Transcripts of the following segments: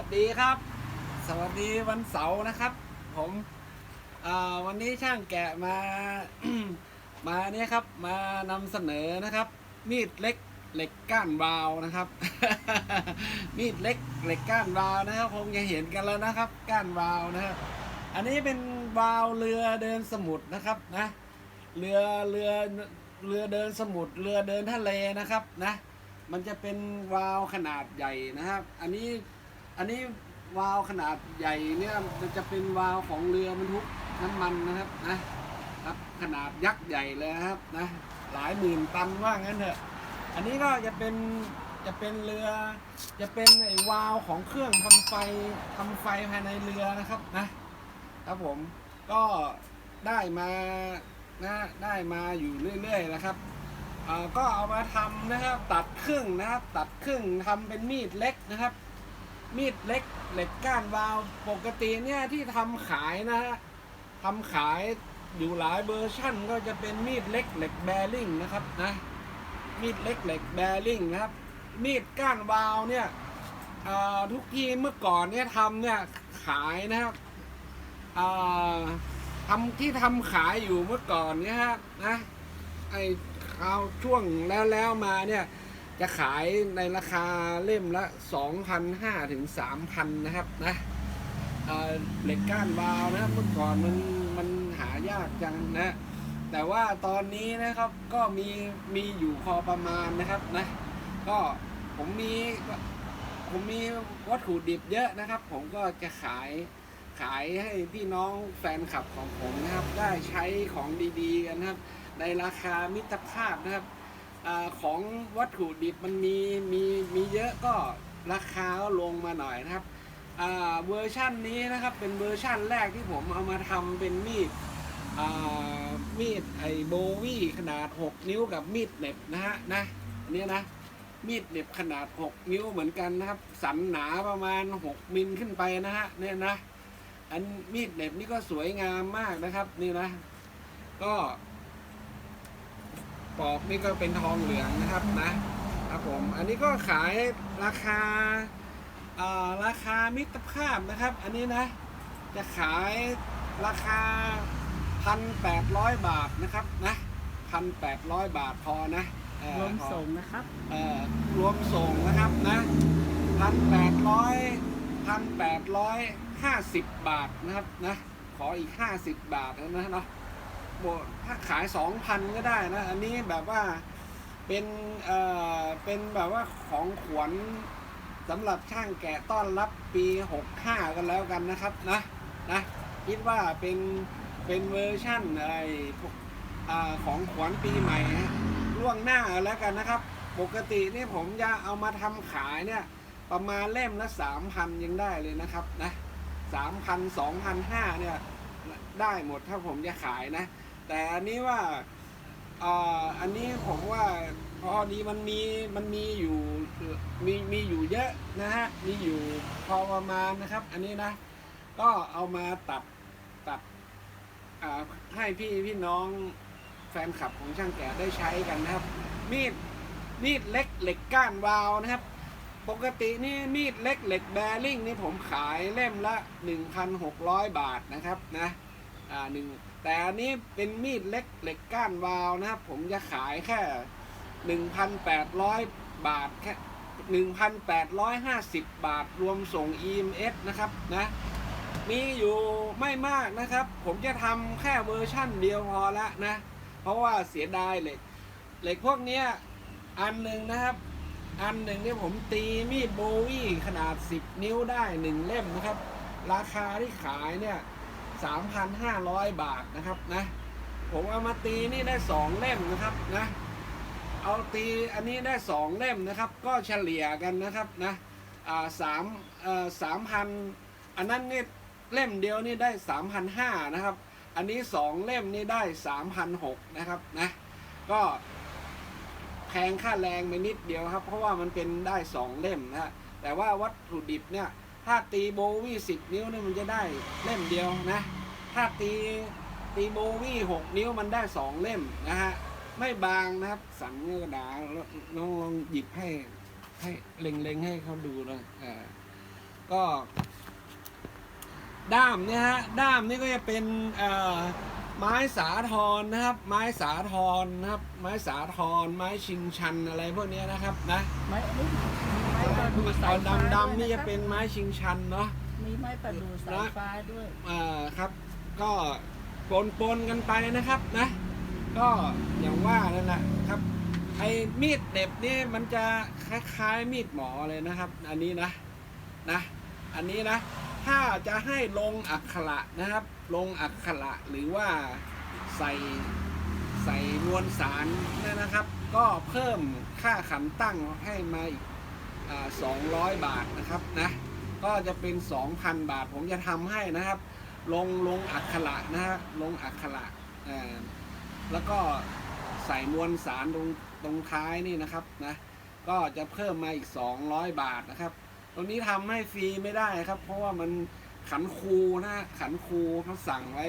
สวัสดีครับ สวัสดีวันเสาร์นะครับ ผมวันนี้ช่างแกะมา มาเนี่ยครับ มานำเสนอนะครับ มีดเล็กเหล็กก้านวาวนะครับ มีดเล็กเหล็กก้านวาวนะครับ คงจะเห็นกันแล้วนะครับ ก้านวาวนะครับ อันนี้เป็นวาวเรือเดินสมุทรนะครับนะ เรือเรือเรือเดินสมุทรเรือเดินทะเลนะครับนะ มันจะเป็นวาวขนาดใหญ่นะครับ อันนี้ อันนี้วาล์วขนาดใหญ่เนี่ยมันจะเป็นวาล์วของเรือบรรทุกน้ำมันนะครับนะครับขนาดยักษ์ใหญ่เลยครับนะหลายหมื่นตันว่างั้นเถอะอันนี้ก็จะเป็นจะเป็นเรือ จะเป็นไอ้วาล์วของเครื่องทำไฟทำไฟภายในเรือนะครับนะครับผมก็ได้มานะได้มาอยู่เรื่อยๆนะครับก็เอามาทำนะครับ ตัดครึ่งนะครับ ตัดครึ่งทำเป็นมีดเล็กนะครับ มีดเล็กเหล็กก้านวาว ปกติเนี่ยที่ทำขายนะฮะทำขายอยู่หลายเวอร์ชั่นก็จะเป็นมีดเล็กเหล็กแบริ่งนะครับนะมีดเล็กเหล็กแบริ่งนะครับ มีดก้านวาวเนี่ยทุกที่เมื่อก่อนเนี่ยทำเนี่ยขายนะครับทำที่ทำขายอยู่เมื่อก่อนเนี่ยฮะนะไอเอาวช่วงแล้วแล้วมาเนี่ย จะขายในราคาเล่มละ 2,500ถึง3,000 นะครับนะเเหล็กก้านวาวนะครับเมื่อก่อนมันมันหายากจังนะ แต่ว่าตอนนี้นะครับก็มีมีอยู่พอประมาณนะครับนะ ก็ผมมีผมมีวัตถุดิบเยอะนะครับ ผมก็จะขายขายให้พี่น้องแฟนคลับของผมนะครับ ได้ใช้ของดีๆกันนะครับ ในราคามิตรภาพนะครับ อาของวัตถุดิบมันมีมีมีเยอะก็ราคาก็ลงมาหน่อยนะครับอ่าเวอร์ชั่นนี้นะครับเป็นเวอร์ชั่นแรกที่ผมเอามาทำเป็นมีดอ่ามีดไอโบวี่ขนาด 6 นิ้วกับมีดเหน็บนะฮะนะอันนี้นะมีดเหน็บขนาด 6 นิ้วเหมือนกันนะครับสันหนาประมาณ 6 มิลขึ้นไปนะฮะเนี่ยนะอันมีดเหน็บนี่ก็สวยงามมากนะครับนี่นะ ก็ ปอกนี่ก็เป็นทองเหลืองนะครับนะครับผมอันนี้ก็ขายราคาเอ่อราคามิตรภาพนะครับ อันนี้นะจะขายราคาพันแปดร้อยบาทนะครับนะพันแปดร้อยบาทพอนะเอ่อรวมพอส่งนะครับเอ่อรวมส่งนะครับนะพันแปดร้อยพันแปดร้อยห้าสิบบาทนะครับนะขออีกห้าสิบบาทนะเนาะ โบถ้าขายสองพันก็ได้นะ อันนี้แบบว่าเป็นเอ่อเป็นแบบว่าของขวัญสำหรับช่างแกะต้อนรับปีหกห้ากันแล้วกันนะครับนะนะคิดว่าเป็นเป็นเวอร์ชั่นอะไรอาของขวัญปีใหม่ล่วงหน้าแล้วกันนะครับ ปกตินี่ผมจะเอามาทำขายเนี่ยประมาณเล่มละสามพันยังได้เลยนะครับนะสามพันสองพันห้าเนี่ยได้หมดถ้าผมจะขายนะ แต่อันนี้ว่าอ่าอันนี้ผมว่าพอดีมันมีมันมีอยู่มีมีอยู่เยอะนะฮะมีอยู่พอประมาณนะครับ อันนี้นะ ก็เอามาตัดตัดอ่าให้พี่พี่น้องแฟนคลับของช่างแก่ได้ใช้กันนะครับ มีดมีดเล็กเหล็กก้านวาวนะครับ ปกตินี่มีดเล็กเหล็กแบริ่งนี่ผมขายเล่มละ 1,600 บาทนะครับนะอ่าหนึ่ง แต่อันนี้เป็นมีดเล็กเหล็กก้านวาวนะครับ ผมจะขายแค่1,800บาทแค่1,850บาทรวมส่ง EMS นะครับนะมีอยู่ไม่มากนะครับ ผมจะทำแค่เวอร์ชั่นเดียวพอละนะ เพราะว่าเสียดายเหล็กเหล็กพวกนี้อันหนึ่งนะครับ อันหนึ่งเนี่ยผมตีมีดโบวี่ขนาด 10 นิ้วได้ 1 เล่มนะครับ ราคาที่ขายเนี่ย 3,500 บาทนะครับนะผมเอามาตีนี่ได้ 2 เล่มนะครับนะเอาตีอันนี้ได้ 2 เล่มนะครับ ก็เฉลี่ยกันนะครับนะอ่าสามเอ่อสามพันอันนั้นนี่เล่มเดียวนี่ได้สามพันห้านะครับ อันนี้สองเล่มนี่ได้สามพันหกนะครับนะก็แพงค่าแรงไปนิดเดียวครับ เพราะว่ามันเป็นได้สองเล่มนะฮะแต่ว่าวัตถุดิบเนี่ย ถ้าตีโบวี่สิบนิ้วนี่มันจะได้เล่มเดียวนะ ถ้าตีตีโบวี่หกนิ้วมันได้สองเล่มนะฮะ ไม่บางนะครับ สันเงือกระดาษลองลองหยิบให้ให้เล็งๆให้เขาดูเลยอ่าก็ด้ามเนี่ยฮะด้ามนี่ก็จะเป็นเอ่อไม้สาทรนะครับ ไม้สาทรนะครับ ไม้สาทรไม้ชิงชันอะไรพวกนี้นะครับนะไม้ อันนี้ไม้ประดู่ตสาอยนฟ้าดำๆนี่ด้วยจะคเป็รับนไม้ชิงชันเนาะ มีไม้ประดู่สายฟ้าด้วยอ่าครับก็ปนปนๆกันไปนะครับนะ ก็อย่างว่านั่นแหละครับไอ้มีดเหน็บนี่มันจะคล้ายๆมีดหมอเลยนะครับ อันนี้นะนะ อันนี้นะ ถ้าจะให้ลงอักขระนะครับ ลงอักขระหรือว่าใส่ใส่มวลสารเนี่ยนะครับ ก็เพิ่มค่าขันตั้งให้มาอีก สองร้อยบาทนะครับนะก็จะเป็น 2,000 บาทผมจะทำให้นะครับ ลงลงอักขระนะฮะลงอักขระแล้วก็ใส่มวลสารตรงตรงท้ายนี่นะครับนะก็จะเพิ่มมาอีก 200 บาทนะครับ ตรงนี้ทำให้ฟรีไม่ได้ครับ เพราะว่ามันขันคูนะฮะขันคูเขาสั่งไว้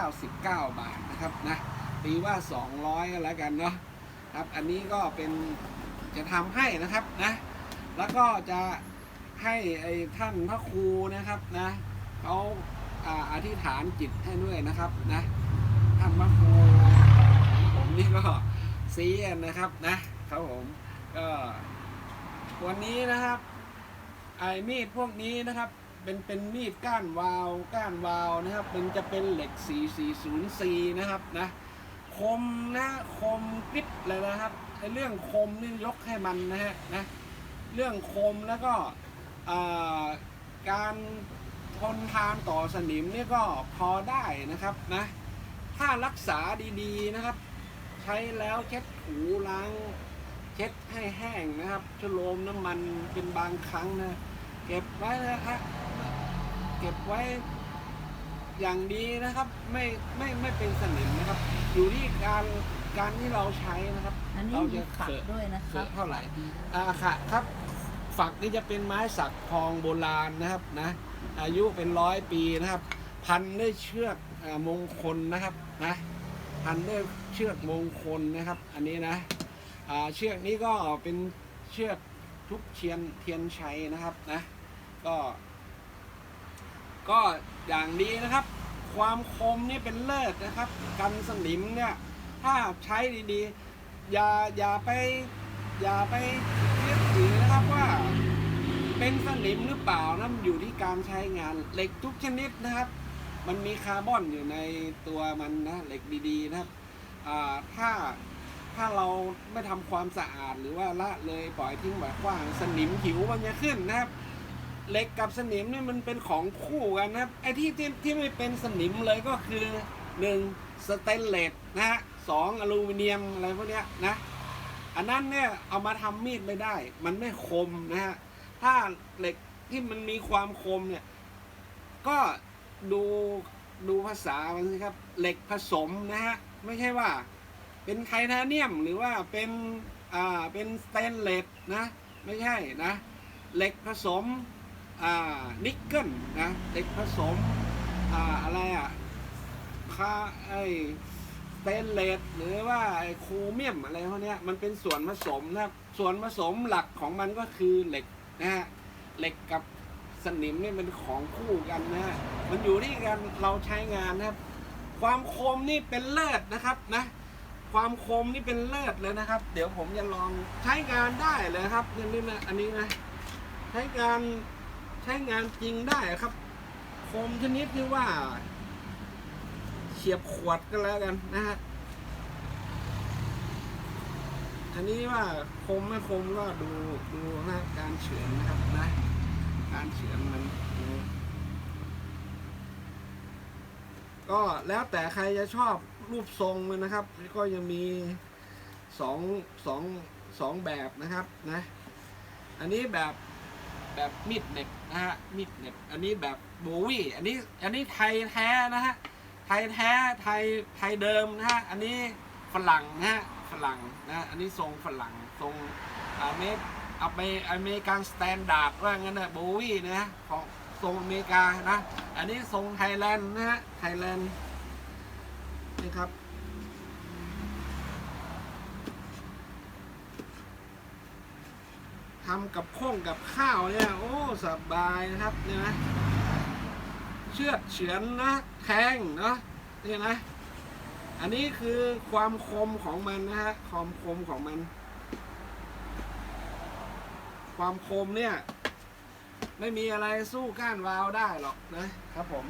199 บาทนะครับนะตีว่า 200ก็แล้วกันเนาะครับ อันนี้ก็เป็นจะทำให้นะครับนะ แล้วก็จะให้ไอ้ท่านพระครูนะครับนะเขาอธิษฐานจิตให้ด้วยนะครับนะท่านพระครูผมนี่ก็ซีนนะครับนะครับผมก็วันนี้นะครับ ไอ้มีดพวกนี้นะครับ เป็นเป็นมีดก้านวาว ก้านวาวนะครับเป็นจะเป็นเหล็ก 4404 นะครับนะคมนะคมกริบเลยนะครับไอ้เรื่องคมนี่ยกให้มันนะฮะนะ เรื่องคมแล้วก็การทนทานต่อสนิมนี่ก็พอได้นะครับนะถ้ารักษาดีๆนะครับ ใช้แล้วเช็ดถูล้าง เช็ดให้แห้งนะครับชโลมน้ำมันเป็นบางครั้งนะเก็บไว้นะฮะเก็บไว้อย่างดีนะครับ ไม่ไม่ไม่เป็นสนิมนะครับ อยู่ที่การ การที่เราใช้นะครับอันนี้เรามีจะฝักเกิดด้วยนะคเกิรับดเท่าไหร่อ่าค่ะครับฝักนี่จะเป็นไม้สักทองโบราณนะครับนะอายุเป็นร้อยปีนะครับ พันด้วยเชือกอามงคลนะครับนะพันด้วยเชือกมงคลนะครับ อันนี้นะอ่าเชือกนี้ก็เป็นเชือกทุกเทียนเทียนชัยนะครับนะก็ ก็อย่างดีนะครับ ความคมนี่เป็นเลิศนะครับ กันสนิมเนี่ย ถ้าใช้ดีๆ อย่าอย่าไปอย่าไปยึดถือนะครับว่า เป็นสนิมหรือเปล่านะมันอยู่ที่การใช้งานเหล็กทุกชนิดนะครับ มันมีคาร์บอนอยู่ในตัวมันนะเหล็กดีๆนะครับถ้าถ้าเราไม่ทำความสะอาดหรือว่าละเลยปล่อยทิ้งแบบกว้างสนิมผิวมันจะขึ้นนะครับเหล็กกับสนิมนี่มันเป็นของคู่กันนะครับไอ้ที่ที่ที่ไม่เป็นสนิมเลยก็คือหนึ่งสเตนเลสนะฮะ สองอลูมิเนียมอะไรพวกเนี้ยนะ อันนั้นเนี่ยเอามาทำมีดไม่ได้ มันไม่คมนะฮะ ถ้าเหล็กที่มันมีความคมเนี่ย ก็ดูดูภาษามันสิครับ เหล็กผสมนะฮะ ไม่ใช่ว่า เป็นไทเทเนียมหรือว่าเป็นอ่าเป็นสเตนเลสนะ ไม่ใช่นะ เหล็กผสมอ่านิกเกิลนะ เหล็กผสมอ่าอะไรอะคาไอ เตนเลสหรือว่าไอ้โครเมียมอะไรพวกนี้มันเป็นส่วนผสมนะครับส่วนผสมหลักของมันก็คือเหล็กนะฮะเหล็กกับสนิมเนี่ยเป็นของคู่กันนะฮะมันอยู่ที่การเราใช้งานนะครับ ความคมนี่เป็นเลิศนะครับนะความคมนี่เป็นเลิศเลยนะครับ เดี๋ยวผมจะลองใช้งานได้เลยครับนี่นี่นะอันนี้นะใช้งานใช้งานจริงได้ครับ คมชนิดที่ว่า ฉียบขวดก็แล้วกันนะฮะ อันนี้ว่าคมไม่คมก็ดูดูนะการเฉือนนะครับนะ การเฉือนมันก็แล้วแต่ใครจะชอบรูปทรงมันนะครับ ก็ยังมีสองสองสองแบบนะครับนะ อันนี้แบบแบบมีดเน็บนะฮะมีดเน็บอันนี้แบบโบวี่อันนี้อันนี้ไทยแท้นะฮะ ยแท้ไทยไทยเดิมนะฮะอันนี้ฝรั่งนะฮะฝรั่งนะอันนี้ทรงฝรั่งทรงอเมริเอาไปอเมริกันสแตนดาร์ดว่างั้นนะโบวี่นะของทรงอเมริกานะ อันนี้ทรงไทยแลนด์นะฮะไทยแลนด์นี่ครับทำกับข้องกับข้าวเนี่ย โอ้ สบายนะครับเนี่ยนะ เชือดเฉือนนะแทงเนาะเนี่นะ อันนี้คือความคมของมันนะฮะความคมของมัน ความคมเนี่ย ไม่มีอะไรสู้ก้านวาวได้หรอกนะครับผม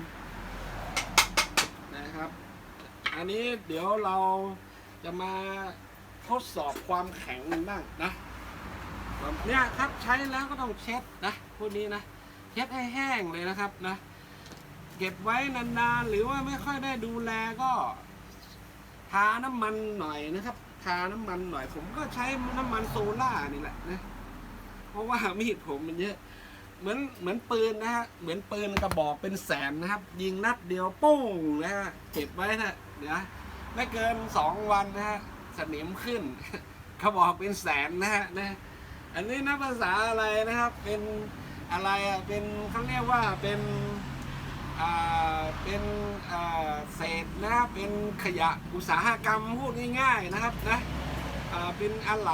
นะครับ อันนี้เดี๋ยวเราจะมาทดสอบความแข็งมันบ้างนะเนี่ยครับใช้แล้วก็ต้องเช็ดนะพวกนี้นะเช็ดให้แห้งเลยนะครับนะ เก็บไว้นานๆ หรือว่าไม่ค่อยได้ดูแลก็ ทาน้ำมันหน่อยนะครับ ทาน้ำมันหน่อย ผมก็ใช้น้ำมันโซล่านี่แหละนะ เพราะว่ามีดผมมันเยอะ เหมือนเหมือนปืนนะฮะ เหมือนปืนกระบอกเป็นแสนนะครับ ยิงนัดเดียวโป้งนะฮะ เก็บไว้นะเดี๋ยวไม่เกินสองวันนะฮะสนิมขึ้นกระบอกเป็นแสนนะฮะนะอันนี้นับภาษาอะไรนะครับ เป็นอะไรอะ เป็นเขาเรียกว่าเป็น เป็นเศษนะครับเป็นขยะอุตสาหกรรมพูดง่ายๆนะครับนะเป็นอะไร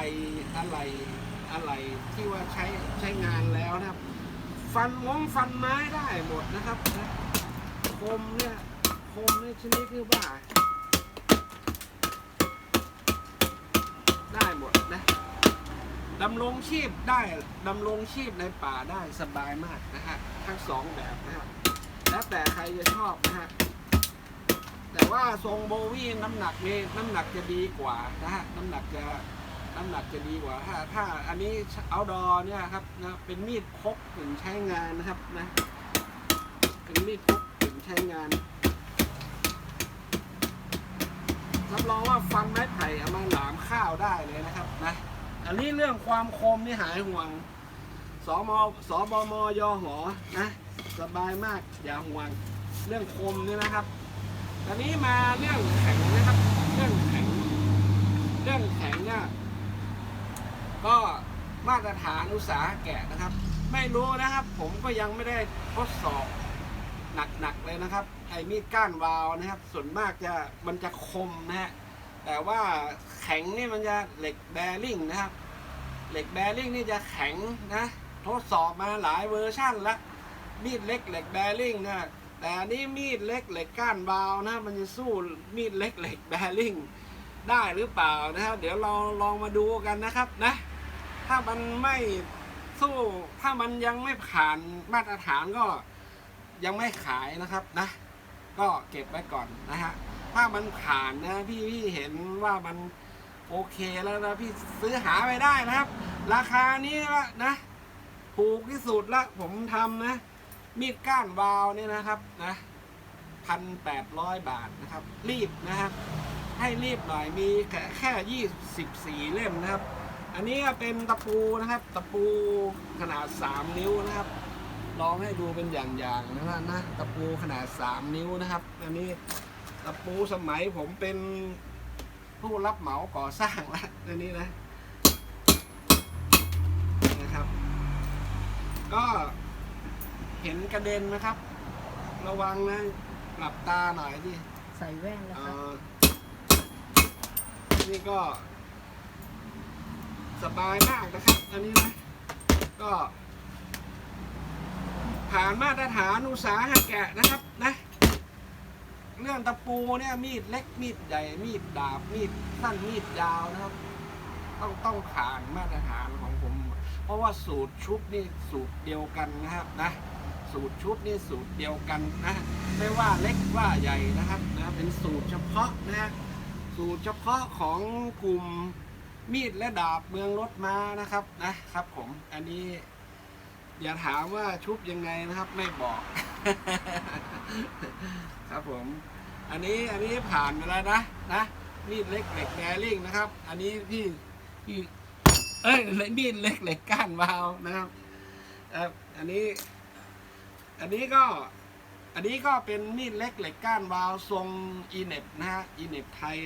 อะไรอะไรที่ว่าใช้ใช้งานแล้วนะครับ ฟันม้งฟันไม้ได้หมดนะครับนะคมเนี่ยคมเนี่ยชนิดที่ว่าได้หมดนะดำรงชีพได้ดำรงชีพในป่าได้สบายมากนะฮะทั้งสองแบบนะครับ แล้วแต่ใครจะชอบนะฮะ แต่ว่าทรงโบวี่น้ำหนักนี่น้ำหนักจะดีกว่านะฮะ น้ำหนักจะน้ำหนักจะดีกว่า ถ้าถ้าอันนี้เอาดอเนี่ยครับนะเป็นมีดพกถึงใช้งานนะครับนะ เป็นมีดพกถึงใช้งานรับรองว่าฟันไม้ไผ่เอามาหลามข้าวได้เลยนะครับนะอันนี้เรื่องความคมนี่หายห่วงสมสบมยหอนะ สบายมากอย่าห่วงเรื่องคมเนี่ยนะครับ ตอนนี้มาเรื่องแข็งนะครับ เรื่องแข็งเรื่องแข็งเนี่ยก็มาตรฐานอุตสาหแกะนะครับ ไม่รู้นะครับ ผมก็ยังไม่ได้ทดสอบหนักๆเลยนะครับไอ้มีดก้านวาวนะครับ ส่วนมากจะมันจะคมนะฮะแต่ว่าแข็งนี่มันจะเหล็กแบริ่งนะครับ เหล็กแบริ่งนี่จะแข็งนะ ทดสอบมาหลายเวอร์ชั่นละ มีดเล็กเหล็กแบริ่งนะแต่อันนี้มีดเล็กเหล็กก้านวาวนะมันจะสู้มีดเล็กเหล็กแบริ่งได้หรือเปล่านะครับ เดี๋ยวเราลองมาดูกันนะครับนะ ถ้ามันไม่สู้ถ้ามันยังไม่ผ่านมาตรฐานก็ยังไม่ขายนะครับนะ ก็เก็บไว้ก่อนนะฮะถ้ามันผ่านนะพี่พี่เห็นว่ามันโอเคแล้วนะพี่ซื้อหาไปได้นะครับ ราคานี้ละนะถูกที่สุดละผมทำนะ มีดก้านวาวเนี่ยนะครับนะพันแปดร้อยบาทนะครับ รีบนะครับ ให้รีบหน่อยมีแค่แค่ยี่สิบสี่เล่มนะครับ อันนี้เป็นตะปูนะครับ ตะปูขนาดสามนิ้วนะครับลองให้ดูเป็นอย่างๆนะครับนะตะปูขนาดสามนิ้วนะครับ อันนี้ตะปูสมัยผมเป็นผู้รับเหมาก่อสร้างละอันนี้นะนะครับ ก็ เห็นกระเด็นนะครับ ระวังนะหลับตาหน่อยดิใส่แว่นแล้วเอ่ครับอนี่ก็ สบายมากนะครับ อันนี้นะ ก็ ผ่านมาตรฐานอุตสาหแกะนะครับนะ เรื่องตะปูเนี่ยมีดเล็กมีดใหญ่มีดดาบมีดสั้นมีดยาวนะครับ ต้องต้องผ่านมาตรฐานของผม เพราะว่าสูตรชุบนี่สูตรเดียวกันนะครับนะ สูตรชุดนี่สูตรเดียวกันนะไม่ว่าเล็กว่าใหญ่นะครับนะเป็นสูตรเฉพาะนะสูตรเฉพาะของกลุ่มมีดและดาบเมืองรถม้านะครับนะครับ ผมอันนี้ อย่าถามว่าชุบยังไงนะครับไม่บอก ครับผม อันนี้อันนี้ผ่านไปแล้วนะนะมีดเล็กเหล็กแบริ่งนะครับ อันนี้พี่พี่เอ้ยมีดเล็กเหล็กก้านวาวนะครับอันนี้ อันนี้ก็อันนี้ก็เป็นมีดเล็กเหล็กก้านวาวทรงอีเน็บนะฮะอีเน็บไทย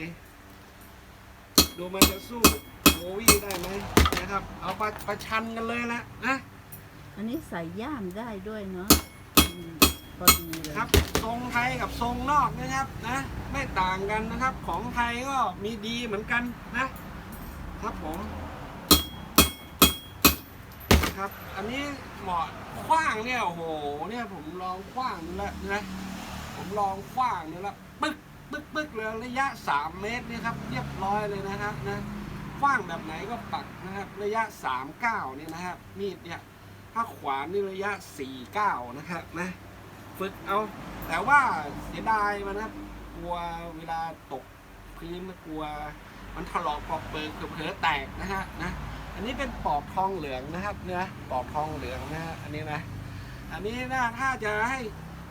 ดูมันจะสู้โบวี่ได้ไหมนะครับ เอาประประชันกันเลยละนะอันนี้ใส่ย่ามได้ด้วยเนาะอืมพอดีเลยครับ ทรงไทยกับทรงนอกนะครับนะไม่ต่างกันนะครับ ของไทยก็มีดีเหมือนกันนะ ครับผมนะ ครับ อันนี้เหมาะขว้างเนี่ยโอ้โหเนี่ยผมลองขว้างดูแล้วนะผมลองขว้างดูแล้วปึ๊กปึ๊กปึ๊กเลยระยะ 3 เมตรนี่ครับเรียบร้อยเลยนะครับนะขว้างแบบไหนก็ปักนะครับระยะ 3 9เนี่ยนะครับมีดเนี่ยถ้าขวานนี่ระยะ 4 9 นะครับนะฝึกเอาแต่ว่าเสียดายมันนะกลัวเวลาตกพื้นก็กลัวมันถลอกปอกเปิงเผลอแตกนะฮะนะ อันนี้เป็นปอกทองเหลืองนะครับเนื้อปอกทองเหลืองนะฮะอันนี้นะ อันนี้นะถ้าจะให้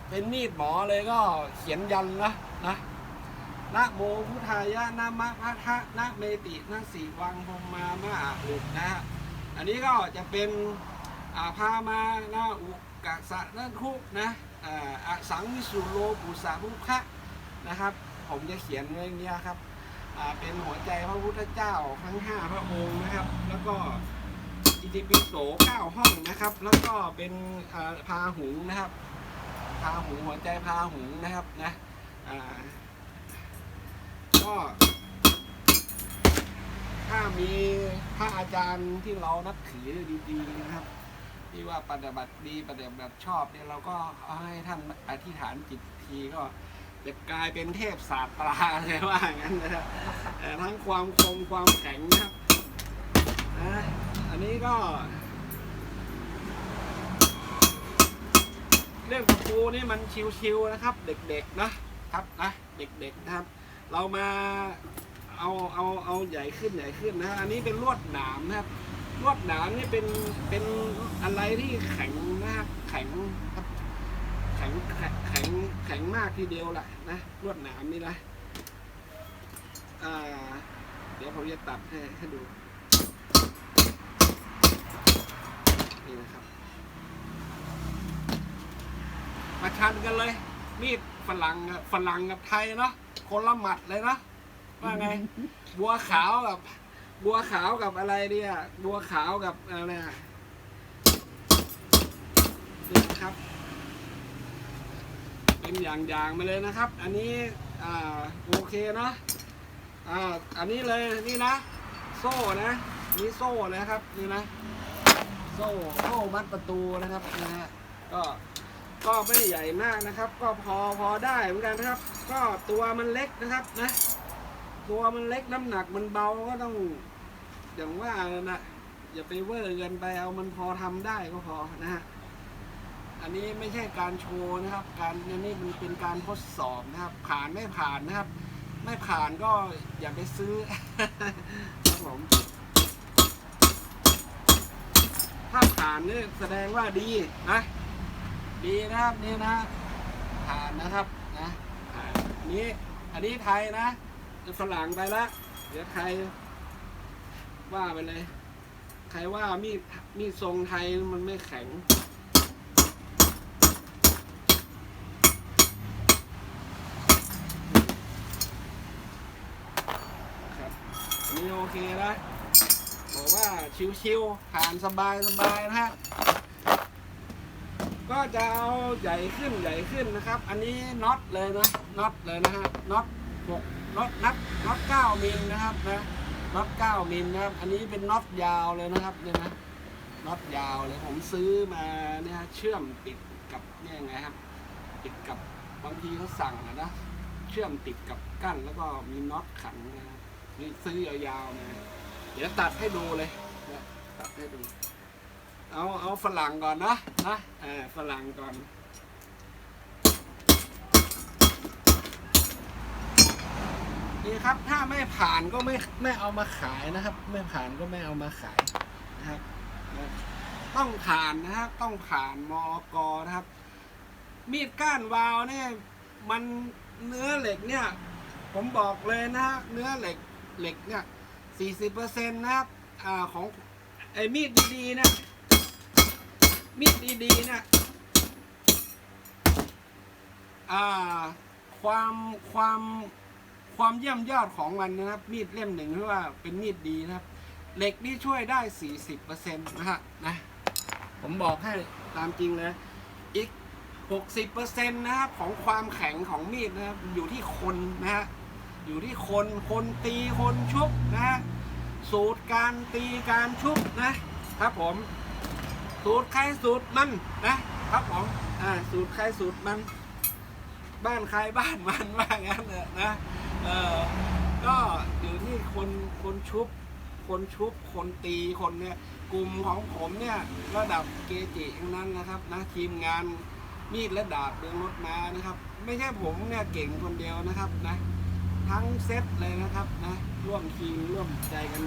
เป็นมีดหมอเลยก็เขียนยันนะนะนะโมพุทธายะนะมะพะทะนะเมตินะสีวังพรหมามะอาอุนะฮะอันนี้ก็จะเป็นอาพามานะอุกะสะนะคุนะอ่าสังวิสุโลปุสามุขะนะครับ ผมจะเขียนไว้อย่างเนี้ยครับ เป็นหัวใจพระพุทธเจ้าทั้งห้าพระองค์นะครับ แล้วก็อิติปิโสเก้าห้องนะครับ แล้วก็เป็นพาหุงนะครับ พาหุงหัวใจพาหุงนะครับนะก็ถ้ามีพระอาจารย์ที่เรานับถือดีๆนะครับที่ว่าปฏิบัติดีปฏิบัติชอบเนี่ยเราก็เอาให้ท่านอธิษฐานจิตทีก็ จะกลายเป็นเทพศาสตราเลยว่าอย่างนั้นนะครับแต่ทั้งความคมความแข็งนะครับอันนี้ก็ เรื่องตะปูนี่มันชิวๆนะครับ เด็กๆนะครับนะเด็กๆนะครับ เรามาเอาเอาเอาใหญ่ขึ้นใหญ่ขึ้นนะฮะอันนี้เป็นลวดหนามนะครับลวดหนามนี่เป็นเป็นอะไรที่แข็งนะครับแข็งครั ข็งแข็งแข็งแข็งมากทีเดียวแหละนะลวดหนามนี่นะเดี๋ยวผมจะตัดให้ให้ดูนี่นะครับ มาชันกันเลย มีดฝรั่งกับฝรั่งกับไทยเนาะคนละหมัดเลยเนาะว่าไงบัวขาวกับบัวขาวกับอะไรเนี่ยบัวขาวกับอะไรอะนี่นะครับ เป็นอย่างๆไปเลยนะครับ อันนี้อ่าโอเคนะอ่าอันนี้เลยนี่นะ โซ่นะนี่โซ่นะครับนี่นะ โซ่โซ่มัดประตูนะครับนะฮะก็ก็ไม่ใหญ่มากนะครับ ก็พอพอได้เหมือนกันนะครับ ก็ตัวมันเล็กนะครับนะ ตัวมันเล็กน้ำหนักมันเบาก็ต้องอย่างว่านะอย่าไปเวอร์เกินไปเอามันพอทำได้ก็พอนะฮะ อันนี้ไม่ใช่การโชว์นะครับ การอันนี้มันเป็นการทดสอบนะครับ ผ่านไม่ผ่านนะครับ ไม่ผ่านก็อย่าไปซื้อครับผมถ้าผ่านนี่แสดงว่าดีนะดีนะครับนี่นะผ่านนะครับนะผ่านนนี้อันนี้ไทยนะฝรั่งไปละเดี๋ยวไทยว่าไปเลย ใครว่ามีดมีดทรงไทยมันไม่แข็ง ครับอั นี้โอเคนะบอกว่าชิวๆผ่านสบายสบายๆนะฮะ ก็จะเอาใหญ่ขึ้นใหญ่ขึ้นนะครับ อันนี้น็อตเลยนะน็อตเลยนะฮะน็อตหกน็อตนับน็อตเก้ามิลนะครับนะน็อตเก้ามิลนะครับ อันนี้เป็นน็อตยาวเลยนะครับเนี่ยนะน็อตยาวเลยผมซื้อมาเนี่ยเชื่อมติดกับเนี่ยไงครับติดกับบางทีเขาสั่งนะเชื่อมติดกับกั้นแล้วก็มีน็อตขันนะ นี่ซื้อยาวๆนะ เดี๋ยวตัดให้ดูเลยนะตัดให้ดู เอาเอาฝรั่งก่อนนะนะเออฝรั่งก่อนนี่ครับถ้าไม่ผ่านก็ไม่ไม่เอามาขายนะครับ ไม่ผ่านก็ไม่เอามาขายนะครับ ต้องผ่านนะครับต้องผ่านมอกนะครับ มีดก้านวาวเนี่ยมันเนื้อเหล็กเนี่ย ผมบอกเลยนะเนื้อเหล็ก เหล็กเนี่ยสี่สิบเปอร์เซ็นต์นะครับอ่าของไอ้มีดดีๆนะ มีดดีๆนี่ยอ่าความความความเยี่ยมยอดของมันนะครับ มีดเล่มหนึ่งที่ว่าเป็นมีดดีนะครับ เหล็กนี่ช่วยได้40%นะฮะนะผมบอกให้ตามจริงเลยอีก60%นะครับของความแข็งของมีดนะครับอยู่ที่คนนะฮะ อยู่ที่คนคนตีคนชุบนะฮะสูตรการตีการชุบนะครับผม สูตรใครสูตรมันนะครับผมอ่าสูตรใครสูตรมัน บ้านใครบ้านมันว่างั้นเถอะนะเออก็อยู่ที่คนคนชุบ คนชุบคนตีคนเนี่ยกลุ่มของผมเนี่ยระดับเกจิทั้งนั้นนะครับนะทีมงานมีดและดาบเรืองรถมานะครับ ไม่ใช่ผมเนี่ยเก่งคนเดียวนะครับนะ ทั้งเซตเลยนะครับนะร่วมทีมร่วมใจกัน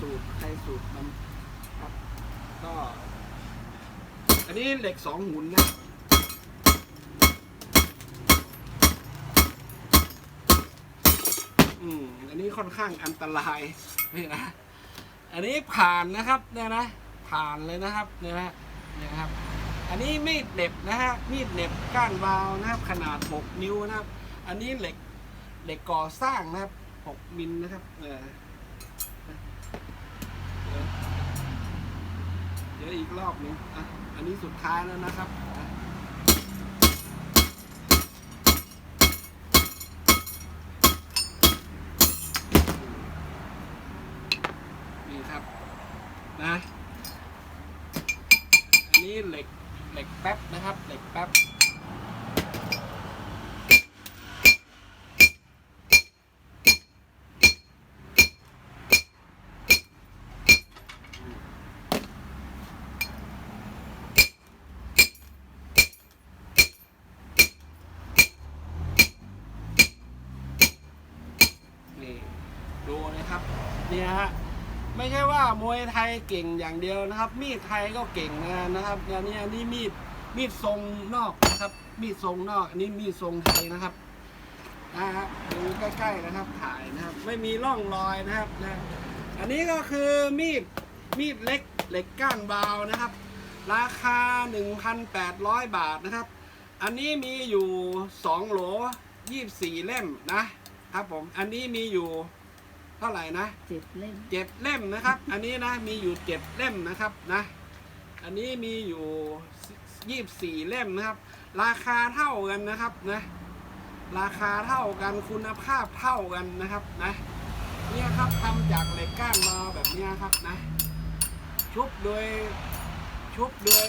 สูตรใครสูตรมันครับก็ อันนี้เหล็กสองหุ่นนะอืมอันนี้ค่อนข้างอันตรายนี่นะอันนี้ผ่านนะครับเนี่ยนะผ่านเลยนะครับเนี่ยนะเนี่ยครับ อันนี้มีดเหน็บนะฮะมีดเหน็บก้านวาวนะครับขนาด 6 นิ้วนะครับ อันนี้เหล็ก เหล็กก่อสร้างนะครับ 6 มิลนะครับเออเดี๋ยวอีกรอบหนึงอะอันนี้สุดท้ายแล้วนะครับนี่ครับนะอันนี้เหล็กเหล็กแป๊บนะครับ เหล็กแป๊บ นี่ดูนะครับ เนี่ยฮะไม่ใช่ว่ามวยไทยเก่งอย่างเดียวนะครับ มีดไทยก็เก่งนะนะครับอันนี้อันนี้มีดมีดทรงนอกนะครับ มีดทรงนอกอันนี้มีดทรงไทยนะครับนะฮะดูใกล้ๆนะครับถ่ายนะครับ ไม่มีร่องรอยนะครับนะอันนี้ก็คือมีดมีดเล็กเหล็กก้านบาวนะครับ ราคา 1,800 บาทนะครับ อันนี้มีอยู่ 2 โหล 24 เล่มนะครับผม อันนี้มีอยู่ เท่าไหร่นะเจ็ดเล่มเจ็ดเล่มนะครับ อันนี้นะมีอยู่เจ็ดเล่มนะครับนะอันนี้มีอยู่ยี่สี่เล่มนะครับ ราคาเท่ากันนะครับนะราคาเท่ากันคุณภาพเท่ากันนะครับนะเนี่ยครับทำจากเหล็กก้านมาแบบเนี้ยครับนะ ชุบโดยชุบโดย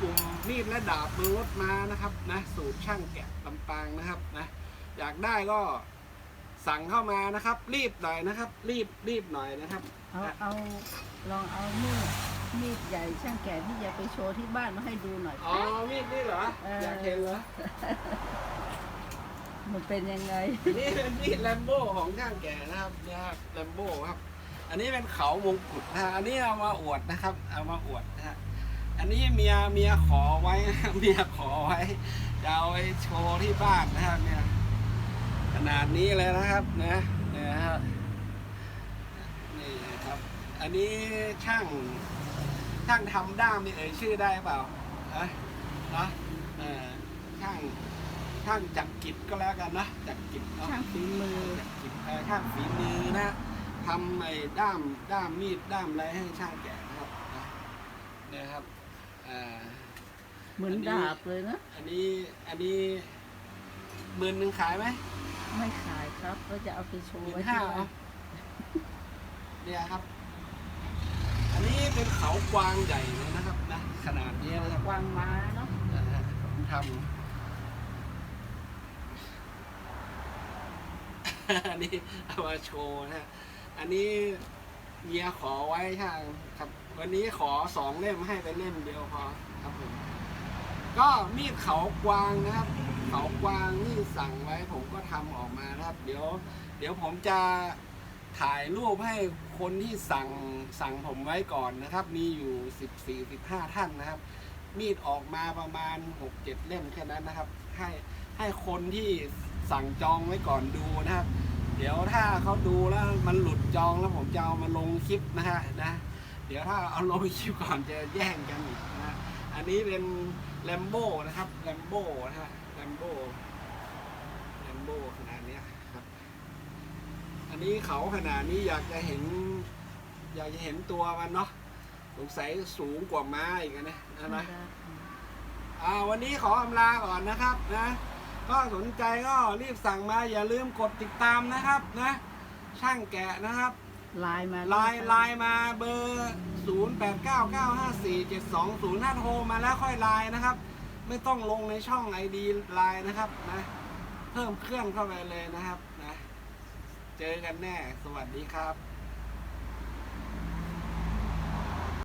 กลุ่มมีดและดาบมือรถมานะครับนะสูตรช่างแกะลำปางนะครับนะอยากได้ก็ สั่งเข้ามานะครับ รีบหน่อยนะครับ รีบรีบหน่อยนะครับ เอาเอาลองเอามีดมีดใหญ่ช่างแก่ที่จะไปโชว์ที่บ้านมาให้ดูหน่อย อ๋อมีดนี่เหรอเอออ อยากเห็นเหรอมันเป็นยังไง นี่เป็นมีดแลมโบ้ของช่างแก่นะครับเนี่ยครับแลมโบ้ครับ อันนี้เป็นเขามงกุฎนะฮะอันนี้เอามาอวดนะครับ เอามาอวดนะฮะอันนี้เมียเมียขอไว้นะเมียขอไว้จะเอาไปโชว์ที่บ้านนะครับเนี่ยข นาดนี้เลยนะครับนะเนี่ยครับนี่ครับ อันนี้ช่างช่างทำด้ามนี่เอ่ยชื่อได้เปล่าฮะนะเออช่างช่างจักรกิจก็แล้วกันนะจักรกิจเนาะช่างฝีมือจักรกิจเอ่อช่างฝีมือนะทำไอ้ด้ามด้ามมีดด้ามอะไรให้ช่างแกะนะครับนะเนี่ยครับอ่าเหมือนดาบเลยนะ อันนี้อันนี้หมื่นหนึ่งขายไหม ไม่ขายครับก็จะเอาไปโชหว์มื่ไว้นที่ห้าบ้าเอานเนี่ยครับ อันนี้เป็นเขากวางใหญ่เลยนะครับนะขนาดนี้นะครับวางม้าเนาะนะฮะผมทำอันนี้เอามาโชว์นะฮะอันนี้เมียขอไว้ช่างครับ วันนี้ขอสองเล่มให้ไปเล่มเดียวพอครับผมก็มีดเขากวางนะครับ เขากวางนี่สั่งไว้ผมก็ทำออกมานะครับ เดี๋ยว เดี๋ยวผมจะถ่ายรูปให้คนที่สั่งสั่งผมไว้ก่อนนะครับ มีอยู่สิบสี่สิบห้าท่านนะครับ มีดออกมาประมาณหกเจ็ดเล่มแค่นั้นนะครับ ให้ให้คนที่สั่งจองไว้ก่อนดูนะครับ เดี๋ยวถ้าเขาดูแล้วมันหลุดจองแล้วผมจะเอามาลงคลิปนะฮะนะ เดี๋ยวถ้าเอาลงคลิปก่อนจะแย่งกันอีกนะฮะอันนี้เป็นแลมโบ้นะครับแลมโบ้นะฮะ แลมโบ้แลมโบ้ขนาดเนี้ยครับ อันนี้เขาขนาดนี้อยากจะเห็น อยากจะเห็นตัวมันเนาะสงสัยสูงกว่าม้าอีกอะนะนะนะอ่าวันนี้ขออำลาก่อนนะครับนะ ก็สนใจก็รีบสั่งมาอย่าลืมกดติดตามนะครับนะ ช่างแกะนะครับไลน์มาไลน์ไลน์มาเบอร์ 0 8 9 9 5 4 7 2 0 5โทรมาแล้วค่อยไลน์นะครับ ไม่ต้องลงในช่องไอดีไลน์นะครับนะเพิ่มเครื่องเข้าไปเลยนะครับนะเจอกันแน่สวัสดีครับ